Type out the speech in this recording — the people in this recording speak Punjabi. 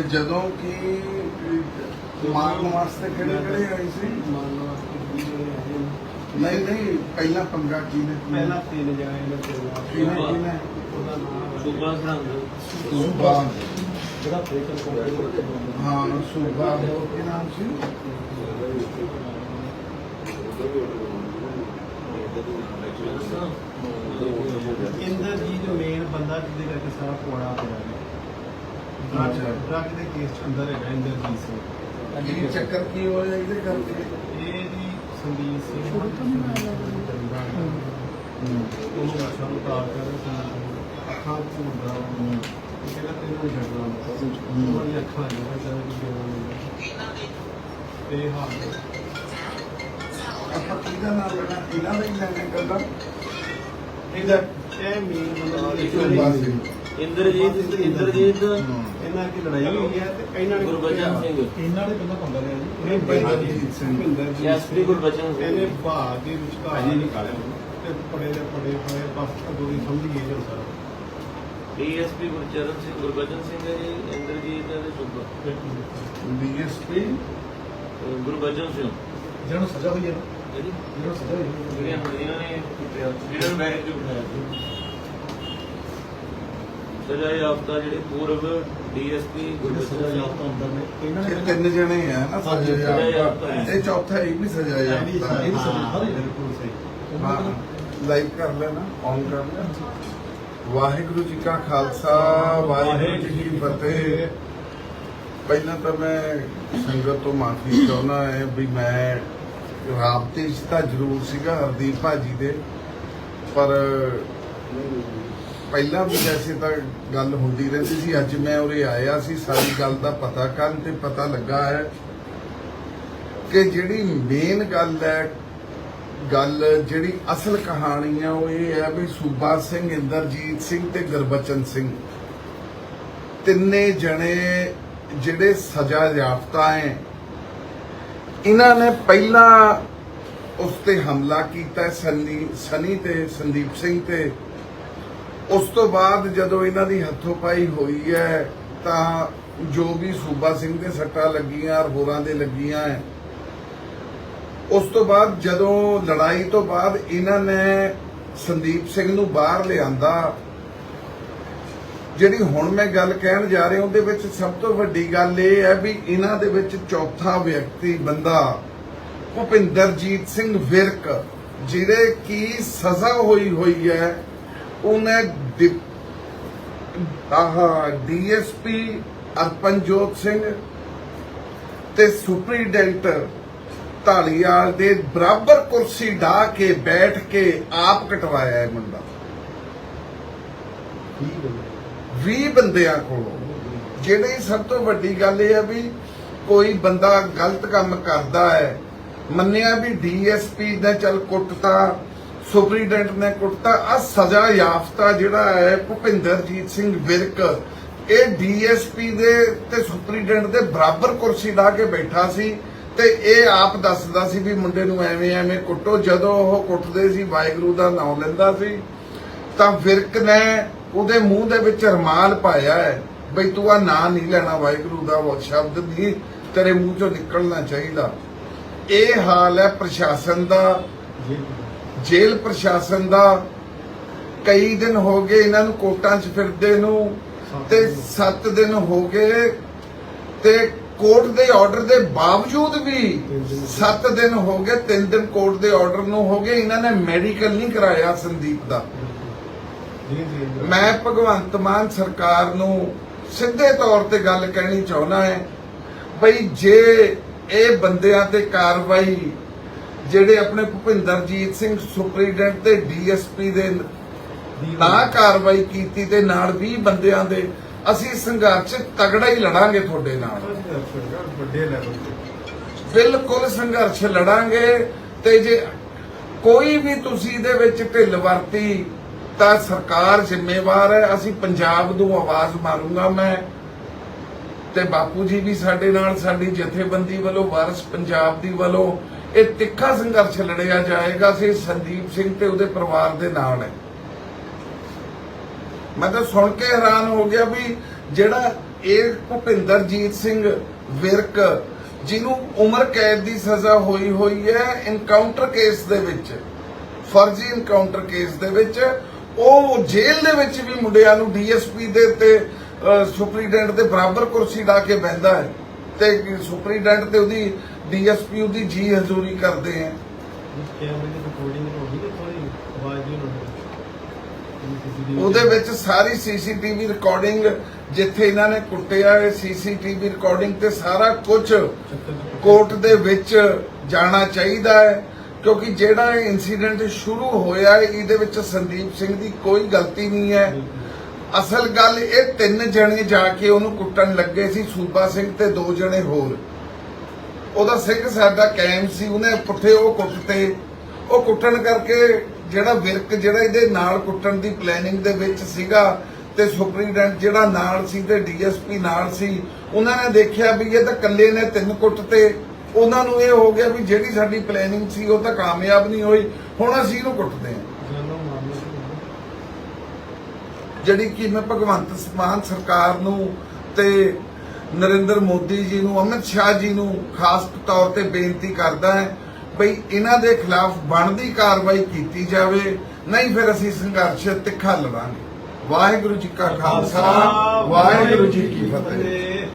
ਤੇ ਜਦੋਂ ਕਿ ਮਾਰਨ ਵਾਸਤੇ ਕਿਹੜੇ ਕਿਹੜੇ ਆਏ ਸੀ? ਨਹੀਂ ਨਹੀਂ ਪਹਿਲਾ ਪੰਗਾ ਕੀ ਨੇ ਪਹਿਲਾਂ ਤਿੰਨ ਜਣੇ ਨੇ ਕਿਹਨੇ ਕਿਹਨੇ? ਉਹਦਾ ਨਾਮ ਸੂਬਾ ਸਰਹੰਦ ਸੂਬਾ ਜਿਹੜਾ ਫੇਕਲ ਕੋਲ ਹਾਂ ਸੂਬਾ ਹੋ ਕੀ ਨਾਮ ਸੀ? ਇੰਦਰ ਜੀ ਜੋ ਮੇਨ ਬੰਦਾ ਜਿਹਦੇ ਕਰਕੇ ਸਾਰਾ ਕੋੜਾ ਪਿਆ ਹੈ। ਡਰਗ ਦੇ ਕੇਸ ਚ ਅੰਦਰ ਹੈ ਇੰਦਰ ਜੀ ਸਿੰਘ ਕੀ ਚੱਕਰ ਕੀ ਹੋਇਆ ਇਹਦੇ ਕਰਕੇ? ਇਹ ਜੀ ਸੰਦੀਪ ਸਿੰਘ ਉਹਨੂੰ ਭਾਸ਼ਾ ਨੂੰ ਤਾਰ ਕਰ ਅੱਖਾਂ ਝੂੜਦਾ ਕਹਿੰਦਾ ਤੈਨੂੰ ਨਹੀਂ ਛੱਡਣਾ ਉਹਦੀ ਅੱਖਾਂ ਜਿਹੜਾ ਚਾਹੇ ਕਿ ਦੇਣਾ ਤੇ ਹਾਲ ਆਪਾਂ ਕਿਹਦਾ ਨਾਮ ਲੈਣਾ ਇਹਨਾਂ ਦਾ ਹੀ ਲੈਣਾ ਕਰਦਾ? ਇਹਦਾ ਇਹ ਮੇਨ ਬੰਦਾ ਸੂਬਾ ਸੀ। ਇੰਦਰਜੀਤ ਇੰਦਰਜੀਤ ਇਹਨਾਂ ਦੀ ਲੜਾਈ ਹੋਈ ਹੈ ਤੇ ਇਹਨਾਂ ਨੇ ਗੁਰਬਚਨ ਸਿੰਘ। ਇਹਨਾਂ ਦੇ ਪਹਿਲਾਂ ਪੰਗਾ ਲਿਆ ਜੀ। ਇਹ ਇੰਦਰਜੀਤ ਸਿੰਘ। ਇੰਦਰਜੀਤ ਐਸਪੀ ਗੁਰਬਚਨ ਇਹਨੇ ਸਿੰਘ ਬਾਹਰ ਦੇ ਵਿਚਕਾਰ ਹੀ ਨਿਕਾਲਿਆ ਤੇ ਪੜੇ ਦੇ ਪੜੇ ਪੜੇ ਬਸ ਅਗੋਰੀ ਸਮਝ ਗਏ ਜਨ ਸਾਰਾ। ਡੀਐਸਪੀ ਗੁਰਚਰਨ ਸਿੰਘ ਗੁਰਬਚਨ ਸਿੰਘ ਹੈ ਜੀ ਇੰਦਰਜੀਤ ਦੇ ਸੂਬਾ ਡੀਐਸਪੀ? ਗੁਰਬਚਨ ਸਿੰਘ। ਜਿਹਨਾਂ ਨੂੰ ਸਜ਼ਾ ਹੋਈ ਹੈ ਨਾ। ਜਿਹੜੀ ਜਿਹਨਾਂ ਨੂੰ ਸਜ਼ਾ ਹੋਈ ਹੈ। ਜਿਹੜੀਆਂ ਹੁੰਦੀਆਂ ਨੇ ਜਿਹਨਾਂ ਨੂੰ ਬੈਠ ਕੇ ਬਿਠਾਇਆ ਸੀ ਸਜ਼ਾ ਯਾਫਤਾ ਜਿਹੜੇ ਪੂਰਵ ਡੀਐਸਪੀ ਜਿਹੜੇ ਗੁਰਬਚਨ ਸਜ਼ਾ ਸਿੰਘ ਯਾਫਤਾ ਅੰਦਰ ਨੇ। ਇਹਨਾਂ ਇਹ ਨੇ ਤਿੰਨ ਜਣੇ ਆ ਨਾ ਸਜ਼ਾ ਯਾਫਤਾ। ਇਹ ਚੌਥਾ ਇਹ ਵੀ ਸਜ਼ਾ ਯਾਫਤਾ ਇਹ ਵੀ ਸਜ਼ਾ ਹਾਂ। ਹਾਂ ਬਿਲਕੁਲ ਸਹੀ। ਹਾਂ ਲਾਈਵ ਕਰ ਲੈਣਾ ਔਨ ਕਰ ਲੈ ਵਾਹਿਗੁਰੂ ਜੀ ਕਾ ਖਾਲਸਾ ਵਾਹਿਗੁਰੂ ਜੀ ਕੀ ਫਤਿਹ। ਪਹਿਲਾਂ ਤਾਂ ਮੈਂ ਸੰਗਤ ਤੋਂ ਮਾਫੀ ਚਾਹੁੰਦਾ ਹੈ ਵੀ ਮੈਂ ਰਾਬਤੇ 'ਚ ਤਾਂ ਜ਼ਰੂਰ ਸੀਗਾ ਹਰਦੀਪ ਭਾਜੀ ਦੇ। ਪਰ ਪਹਿਲਾਂ ਵੀ ਵੈਸੇ ਤਾਂ ਗੱਲ ਹੁੰਦੀ ਰਹਿੰਦੀ ਸੀ, ਅੱਜ ਮੈਂ ਉਰੇ ਆਇਆ ਸੀ, ਸਾਰੀ ਗੱਲ ਦਾ ਪਤਾ ਕਰਨ ਤੇ ਪਤਾ ਲੱਗਾ ਹੈ ਕਿ ਜਿਹੜੀ ਮੇਨ ਗੱਲ ਹੈ, ਗੱਲ ਜਿਹੜੀ ਅਸਲ ਕਹਾਣੀ ਆ, ਉਹ ਇਹ ਹੈ ਵੀ ਸੂਬਾ ਸਿੰਘ, ਇੰਦਰਜੀਤ ਸਿੰਘ ਤੇ ਗੁਰਬਚਨ ਸਿੰਘ। ਤਿੰਨੇ ਜਣੇ ਜਿਹੜੇ ਸਜ਼ਾ ਯਾਫਤਾ ਹੈ, ਇਹਨਾਂ ਨੇ ਪਹਿਲਾਂ ਉਸ ਤੇ ਹਮਲਾ ਕੀਤਾ ਸਨੀ ਸਨੀ ਤੇ ਸੰਦੀਪ ਸਿੰਘ ਤੇ। ਉਸ ਤੋਂ ਬਾਅਦ ਜਦੋਂ ਇਹਨਾਂ ਦੀ ਹੱਥੋਂ ਪਾਈ ਹੋਈ ਹੈ, ਤਾਂ ਜੋ ਵੀ ਸੂਬਾ ਸਿੰਘ ਦੇ ਸੱਟਾਂ ਲੱਗੀਆਂ ਔਰ ਹੋਰਾਂ ਦੇ ਲੱਗੀਆਂ ਹੈ। ਉਸ ਤੋਂ ਬਾਅਦ ਜਦੋਂ ਲੜਾਈ ਤੋਂ ਬਾਅਦ ਇਹਨਾਂ ਨੇ ਸੰਦੀਪ ਸਿੰਘ ਨੂੰ ਬਾਹਰ ਲਿਆਂਦਾ, ਜਿਹੜੀ ਹੁਣ ਮੈਂ ਗੱਲ ਕਹਿਣ ਜਾ ਰਿਹਾ, ਉਹਦੇ ਵਿੱਚ ਸਭ ਤੋਂ ਵੱਡੀ ਗੱਲ ਇਹ ਹੈ ਵੀ ਇਹਨਾਂ ਦੇ ਵਿੱਚ ਚੌਥਾ ਵਿਅਕਤੀ ਬੰਦਾ ਭੁਪਿੰਦਰਜੀਤ ਸਿੰਘ ਵਿਰਕ ਜਿਹੜੇ ਕੀ ਸਜ਼ਾ ਹੋਈ ਹੋਈ ਹੈ ਉਹਨੇ ਆਹ ਡੀਐਸਪੀ ਅਰਪਨਜੋਤ ਸਿੰਘ ਤੇ ਸੁਪਰੀਡੈਂਟ ਢਾਲੀਵਾਲ ਦੇ ਬਰਾਬਰ ਕੁਰਸੀ ਢਾ ਕੇ ਬੈਠ ਕੇ ਆਪ ਕਟਵਾਇਆ ਹੈ ਮੁੰਡਾ 20 ਬੰਦਿਆਂ ਕੋਲੋਂ। ਜਿਹੜੀ ਸਭ ਤੋਂ ਵੱਡੀ ਗੱਲ ਇਹ ਹੈ ਵੀ ਕੋਈ ਬੰਦਾ ਗਲਤ ਕੰਮ ਕਰਦਾ ਹੈ ਮੰਨਿਆ ਵੀ ਡੀਐਸਪੀ ਨੇ ਚੱਲ ਕੁੱਟਤਾ ਸੁਪਰੀਡੈਂਟ ਨੇ ਕੁੱਟਤਾ। ਆ ਸਜ਼ਾ ਯਾਫਤਾ ਜਿਹੜਾ ਹੈ ਭੁਪਿੰਦਰਜੀਤ ਸਿੰਘ ਵਿਰਕ, ਇਹ ਡੀਐਸਪੀ ਦੇ ਤੇ ਸੁਪਰੀਡੈਂਟ ਦੇ ਬਰਾਬਰ ਕੁਰਸੀ ਢਾ ਕੇ ਬੈਠਾ ਸੀ ਤੇ ਇਹ ਆਪ ਦੱਸਦਾ ਸੀ ਵੀ ਮੁੰਡੇ ਨੂੰ ਐਵੇਂ ਐਵੇਂ ਕੁੱਟੋ। ਜਦੋਂ ਉਹ ਕੁੱਟਦੇ ਸੀ, ਵਾਹਿਗੁਰੂ ਦਾ ਨਾਮ ਲੈਂਦਾ ਸੀ, ਤਾਂ ਵਿਰਕ ਨੇ ਉਹਦੇ ਮੂੰਹ ਦੇ ਵਿੱਚ ਰਮਾਲ ਪਾਇਆ ਹੈ, ਬਈ ਤੂੰ ਆ ਨਾਂ ਨਹੀਂ ਲੈਣਾ, ਵਾਹਿਗੁਰੂ ਦਾ ਉਹ ਸ਼ਬਦ ਨਹੀਂ, ਤੇਰੇ ਮੂੰਹ ਚੋਂ ਨਿਕਲਣਾ ਚਾਹੀਦਾ। ਇਹ ਹਾਲ ਹੈ ਪ੍ਰਸ਼ਾਸਨ ਦਾ। ਜੇਲ੍ਹ ਪ੍ਰਸ਼ਾਸਨ ਦਾ ਕਈ ਦਿਨ ਹੋ ਗਏ ਇਹਨਾਂ ਨੂੰ ਕੋਰਟਾਂ 'ਚ ਫਿਰਦੇ ਨੂੰ ਤੇ 7 ਦਿਨ ਹੋ ਗਏ ਤੇ ਕੋਰਟ ਦੇ ਆਰਡਰ ਦੇ ਬਾਵਜੂਦ ਵੀ 7 ਦਿਨ ਹੋ ਗਏ 3 ਦਿਨ ਕੋਰਟ ਦੇ ਆਰਡਰ ਨੂੰ ਹੋ ਗਏ, ਇਹਨਾਂ ਨੇ ਮੈਡੀਕਲ ਨਹੀਂ ਕਰਾਇਆ ਸੰਦੀਪ ਦਾ। ਮੈਂ ਭਗਵੰਤ ਮਾਨ ਸਰਕਾਰ ਨੂੰ ਸਿੱਧੇ ਤੌਰ ਤੇ ਗੱਲ ਕਹਿਣੀ ਚਾਹੁੰਦਾ ਹੈ, ਬਈ ਜੇ ਇਹ ਬੰਦਿਆਂ ਤੇ ਕਾਰਵਾਈ ਜਿਹੜੇ ਆਪਣੇ ਭੁਪਿੰਦਰਜੀਤ ਸਿੰਘ ਸੁਪਰੀਡੈਂਟ ਤੇ ਡੀਐਸਪੀ ਦੇ ਨਾ ਕਾਰਵਾਈ ਕੀਤੀ ਤੇ ਨਾਲ 20 ਬੰਦਿਆਂ ਦੇ ਅਸੀਂ ਸੰਘਰਸ਼ ਤਗੜਾ ਹੀ ਲੜਾਂਗੇ ਤੁਹਾਡੇ ਨਾਲ। ਵੱਡੇ ਲੈਵਲ ਤੇ। ਬਿਲਕੁਲ ਸੰਘਰਸ਼ ਲੜਾਂਗੇ ਤੇ ਜੇ ਕੋਈ ਵੀ ਤੁਸੀਂ ਇਹਦੇ ਵਿੱਚ ਢਿੱਲ ਵਰਤੀ ਤਾਂ ਸਰਕਾਰ ਜ਼ਿੰਮੇਵਾਰ ਹੈ। ਅਸੀਂ ਪੰਜਾਬ ਨੂੰ ਆਵਾਜ਼ ਮਾਰੂੰਗਾ ਮੈਂ ਤੇ ਬਾਪੂ ਜੀ ਵੀ ਸਾਡੇ ਨਾਲ ਸਾਡੀ ਜਥੇਬੰਦੀ ਵੱਲੋਂ ਵਾਰਸ ਪੰਜਾਬ ਦੀ ਵੱਲੋਂ ਇਹ ਤਿੱਖਾ ਸੰਘਰਸ਼ ਲੜਿਆ ਜਾਏਗਾ, ਅਸੀਂ ਸੰਦੀਪ ਸਿੰਘ ਤੇ ਉਹਦੇ ਪਰਿਵਾਰ ਦੇ ਨਾਲ ਹੈ। ਮੈਂ ਤਾਂ ਸੁਣ ਕੇ ਹੈਰਾਨ ਹੋ ਗਿਆ ਵੀ ਜਿਹੜਾ ਇਹ ਭੁਪਿੰਦਰਜੀਤ ਸਿੰਘ ਵਿਰਕ, ਜਿਹਨੂੰ ਉਮਰ ਕੈਦ ਦੀ ਸਜ਼ਾ ਹੋਈ ਹੋਈ ਹੈ ਇਨਕਾਊਂਟਰ ਕੇਸ ਦੇ ਵਿੱਚ, ਫਰਜ਼ੀ ਇਨਕਾਊਂਟਰ ਕੇਸ ਦੇ ਵਿੱਚ, ਉਹ ਜੇਲ੍ਹ ਦੇ ਵਿੱਚ ਵੀ ਮੁੰਡਿਆਂ ਨੂੰ ਡੀਐਸਪੀ ਦੇ ਤੇ ਸੁਪਰੀਡੈਂਟ ਦੇ ਬਰਾਬਰ ਕੁਰਸੀ ਲਾ ਕੇ ਬਹਿੰਦਾ ਹੈ। ਤੇ ਸੁਪਰੀਡੈਂਟ ਤੇ ਉਹਦੀ ਡੀਐਸਪੀ ਉਹਦੀ ਜੀ ਹਜ਼ੂਰੀ ਕਰਦੇ ਆ। ਕੈਮਰੇ ਦੀ ਰਿਕਾਰਡਿੰਗ ਉਹਦੇ ਵਿੱਚ ਸਾਰੀ ਸੀਸੀਟੀਵੀ ਰਿਕਾਰਡਿੰਗ ਜਿੱਥੇ ਇਹਨਾਂ ਨੇ ਕੁੱਟਿਆ ਹੈ ਸੀਸੀਟੀਵੀ ਰਿਕਾਰਡਿੰਗ ਤੇ ਸਾਰਾ ਕੁਝ ਕੋਰਟ ਦੇ ਵਿੱਚ ਜਾਣਾ ਚਾਹੀਦਾ ਹੈ, ਕਿਉਂਕਿ ਜਿਹੜਾ ਇਹ ਇਨਸੀਡੈਂਟ ਸ਼ੁਰੂ ਹੋਇਆ ਹੈ, ਇਹਦੇ ਵਿੱਚ ਸੰਦੀਪ ਸਿੰਘ ਦੀ ਕੋਈ ਗਲਤੀ ਨਹੀਂ ਹੈ। ਅਸਲ ਗੱਲ ਇਹ ਤਿੰਨ ਜਣੇ ਜਾ ਕੇ ਉਹਨੂੰ ਕੁੱਟਣ ਲੱਗੇ ਸੀ, ਸੂਬਾ ਸਿੰਘ ਤੇ ਦੋ ਜਣੇ ਹੋਰ। ਉਹਦਾ ਸਿੰਘ ਸਾਡਾ ਕਾਇਮ ਸੀ, ਉਹਨੇ ਪੁੱਠੇ ਉਹ ਕੁੱਟਤੇ ਉਹ ਕੁੱਟਣ ਕਰਕੇ ਜਿਹੜਾ ਵਿਰਕ ਜਿਹੜਾ ਇਹਦੇ ਨਾਲ ਕੁੱਟਣ ਦੀ ਪਲੈਨਿੰਗ ਦੇ ਵਿੱਚ ਸੀਗਾ ਤੇ ਸੁਪਰੀਡੈਂਟ ਜਿਹੜਾ ਨਾਲ ਸੀ ਤੇ ਡੀਐਸਪੀ ਨਾਲ ਸੀ, ਉਹਨਾਂ ਨੇ ਦੇਖਿਆ ਵੀ ਇਹ ਤਾਂ ਇਕੱਲੇ ਨੇ ਤਿੰਨ ਕੁੱਟ ਤੇ, ਉਹਨਾਂ ਨੂੰ ਇਹ ਹੋ ਗਿਆ ਵੀ ਜਿਹੜੀ ਸਾਡੀ ਪਲੈਨਿੰਗ ਸੀ ਉਹ ਤਾਂ ਕਾਮਯਾਬ ਨਹੀਂ ਹੋਈ, ਹੁਣ ਅਸੀਂ ਇਹਨੂੰ ਕੁੱਟਦੇ ਹਾਂ। ਜਿਹੜੀ ਕਿ ਮੈਂ ਭਗਵੰਤ ਮਾਨ ਸਰਕਾਰ ਨੂੰ ਤੇ ਨਰਿੰਦਰ ਮੋਦੀ ਜੀ ਨੂੰ ਅਮਿਤ ਸ਼ਾਹ ਜੀ ਨੂੰ ਖਾਸ ਤੌਰ ਤੇ ਬੇਨਤੀ ਕਰਦਾ ਹੈ ਬਈ ਇਹਨਾਂ ਦੇ ਖਿਲਾਫ ਬਣਦੀ ਕਾਰਵਾਈ ਕੀਤੀ ਜਾਵੇ ਨਹੀਂ ਫਿਰ ਅਸੀਂ ਸੰਘਰਸ਼ ਤਿੱਖਾ ਲੜਾਂਗੇ ਵਾਹਿਗੁਰੂ ਜੀ ਕਾ ਖਾਲਸਾ ਵਾਹਿਗੁਰੂ ਜੀ ਕੀ ਫਤਿਹ।